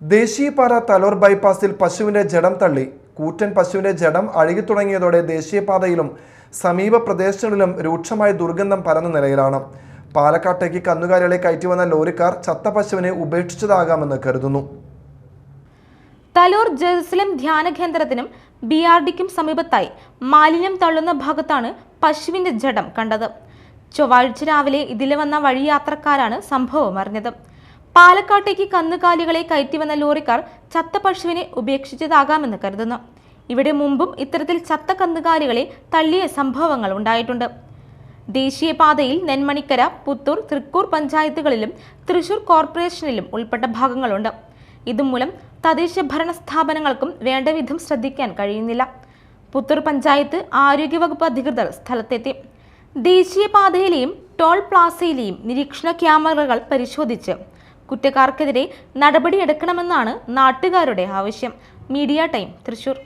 ദേശീയപാത തലോർ ബൈപ്പാസിൽ പശുവിന്റെ ജഡം തള്ളി. കൂറ്റൻ പശുവിന്റെ ജഡം അഴുകി തുടങ്ങിയതോടെ ദേശീയപാതയിലും സമീപ പ്രദേശങ്ങളിലും രൂക്ഷമായ ദുർഗന്ധം പരന്ന നിലയിലാണ്. പാലക്കാട്ടേക്ക് കന്നുകാലികളെ കയറ്റി വന്ന ലോറിക്കാർ ചത്ത പശുവിനെ ഉപേക്ഷിച്ചതാകാമെന്ന് കരുതുന്നു. തലോർ ജെറുസലം ധ്യാന കേന്ദ്രത്തിനും ബി ആർ ഡിക്കും സമീപത്തായി മാലിന്യം തള്ളുന്ന ഭാഗത്താണ് പശുവിന്റെ ജഡം കണ്ടത്. ചൊവ്വാഴ്ച രാവിലെ ഇതിലെ വന്ന വഴിയാത്രക്കാരാണ് സംഭവം അറിഞ്ഞത്. പാലക്കാട്ടേക്ക് കന്നുകാലികളെ കയറ്റി വന്ന ലോറിക്കാർ ചത്ത പശുവിനെ ഉപേക്ഷിച്ചതാകാമെന്ന് കരുതുന്നു. ഇവിടെ മുമ്പും ഇത്തരത്തിൽ ചത്ത കന്നുകാലികളെ തള്ളിയ സംഭവങ്ങൾ ഉണ്ടായിട്ടുണ്ട്. ദേശീയപാതയിൽ നെന്മണിക്കര പുത്തൂർ തൃക്കൂർ പഞ്ചായത്തുകളിലും തൃശൂർ കോർപ്പറേഷനിലും ഉൾപ്പെട്ട ഭാഗങ്ങളുണ്ട്. ഇതുമൂലം തദ്ദേശ ഭരണ സ്ഥാപനങ്ങൾക്കും വേണ്ടവിധം ശ്രദ്ധിക്കാൻ കഴിയുന്നില്ല. പുത്തൂർ പഞ്ചായത്ത് ആരോഗ്യവകുപ്പ് അധികൃതർ സ്ഥലത്തെത്തി. ദേശീയപാതയിലെയും ടോൾ പ്ലാസയിലെയും നിരീക്ഷണ ക്യാമറകൾ പരിശോധിച്ച് കുറ്റക്കാർക്കെതിരെ നടപടിയെടുക്കണമെന്നാണ് നാട്ടുകാരുടെ ആവശ്യം. Media time Thrissur.